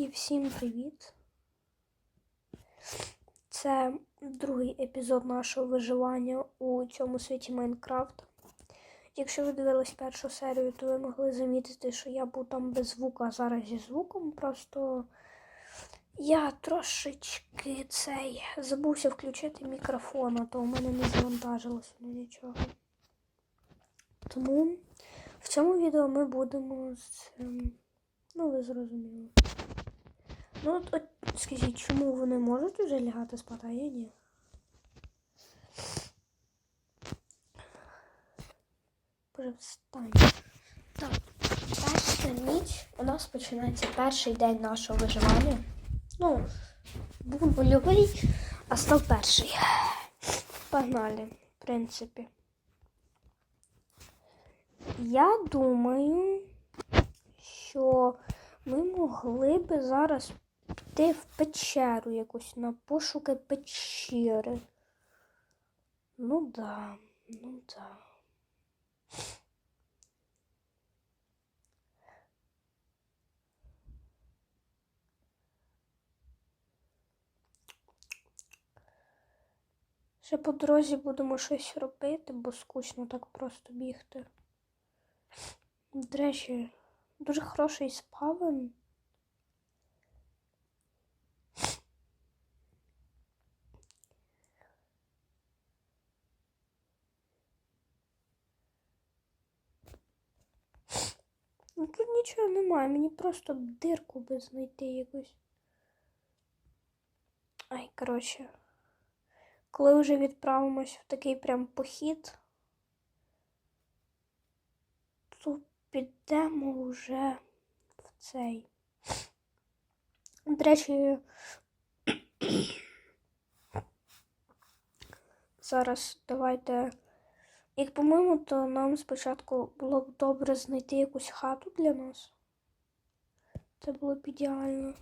І всім привіт! Це другий епізод нашого виживання у цьому світі Майнкрафт. Якщо ви дивились першу серію, то ви могли замітити, що я був там без звука, а зараз зі звуком. Просто я трошечки цей забувся включити мікрофон, а то у мене не завантажилося нічого. Тому в цьому відео ми будемо з. ем, Ну, ви зрозуміли. Ну, от, от скажіть, чому вони можуть уже лягати спати, а я ні? Боже, встань. Так, перша ніч у нас починається перший день нашого виживання. Ну, був нульовий, а став перший. Погнали, в принципі. Я думаю, що ми могли би зараз піти в печеру якусь на пошуки печери. Ну да, ну да. Ще по дорозі будемо щось робити, бо скучно так просто бігти. До речі, дуже хороший спавен. Ну тут нічого немає, мені просто дирку би знайти якусь. Ай, коротше. Коли вже відправимось в такий прям похід, то підемо вже в цей. До речі, зараз давайте. Як по-моєму, то нам спочатку було б добре знайти якусь хату для нас. Це було б ідеально.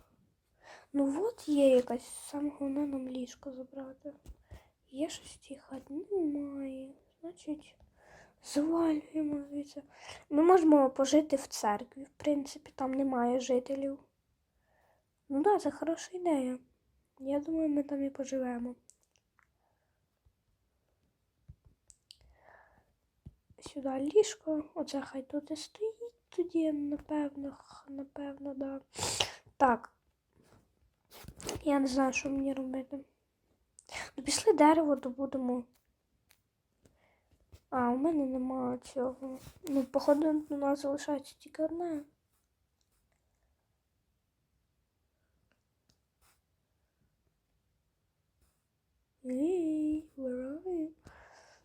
Ну от є якась, саме головне нам ліжко забрати. Є щось в цій? Немає. Значить, завалюємо звідси. Ми можемо пожити в церкві. В принципі, там немає жителів. Ну так, да, це хороша ідея. Я думаю, ми там і поживемо. Сюди ліжко. Оце хай тут і стоїть тоді, напевно, напевно, да. Так. Я не знаю, що мені робити. Ну, пішли дерево добудемо. А, у мене нема цього. Ну, походу, у нас залишається тільки одне. Ей, where are you?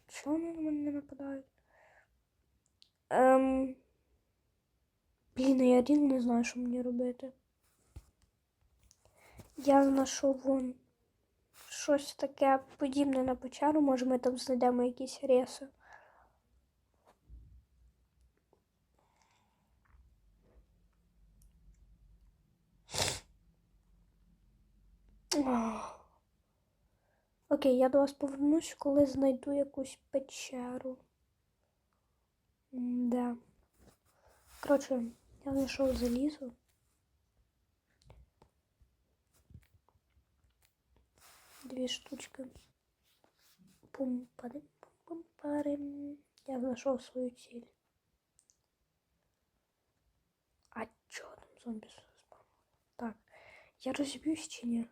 Чого вони на мене не нападають? Блін, я один не знаю, що мені робити. Я знайшов вон щось таке подібне на печеру. Може, ми там знайдемо якісь реси. Окей, я до вас повернусь, коли знайду якусь печеру. Да. Коротше, я знайшов залізо. Дві штучки. пум парим пум пум парим Я знайшов свою ціль. А чого там зомбі спав? Так, я розіб'юсь чи ні?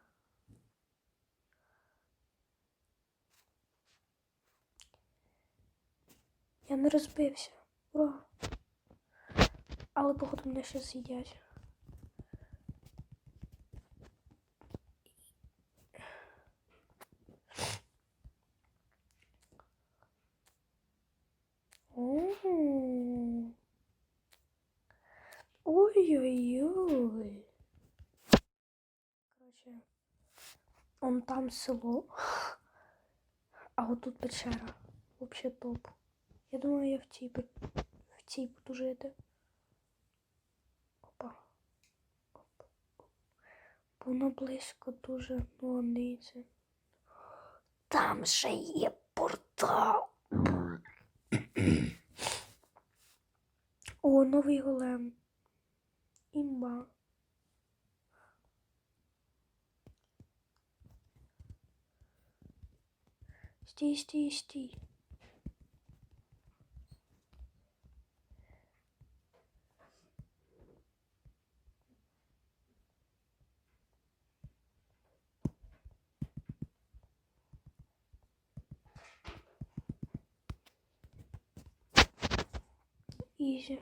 Я не розбився. Ура! Але походу мене ще з'їдять. Ой-ой-ой. Короче, он там село, а вот тут печера. Вообще топ. Я думаю, я в цій в цій буду жити. Опа. Опа. Воно близько дуже молодиці. Там же є портал. О, новий голем. Імба. Стій, стій, стій. Изи.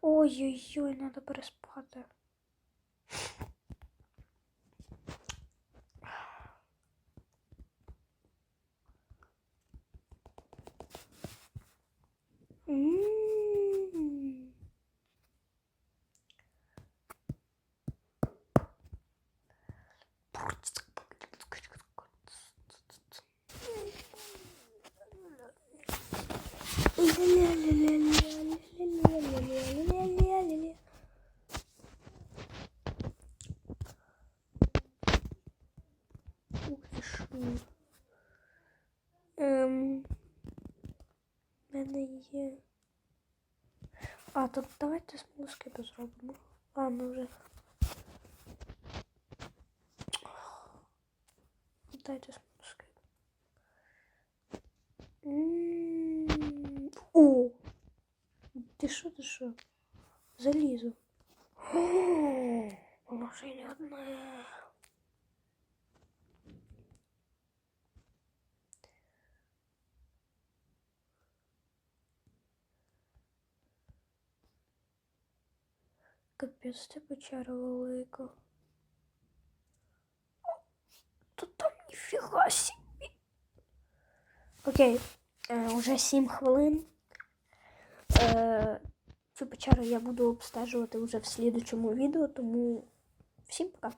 Ой-ой-ой, надо проспаться. Ух ти що. Ем, в мене є. А, то давайте смолоскипи зробимо. А, ну вже. Дайте смолоскип. М, О! Ти що, ти що? Може не одне. Капець, це печера велика. То там ніфіга собі. Окей, е, уже 7 хвилин. Е, печеру я буду обстежувати вже в слідучому відео, тому всім пока.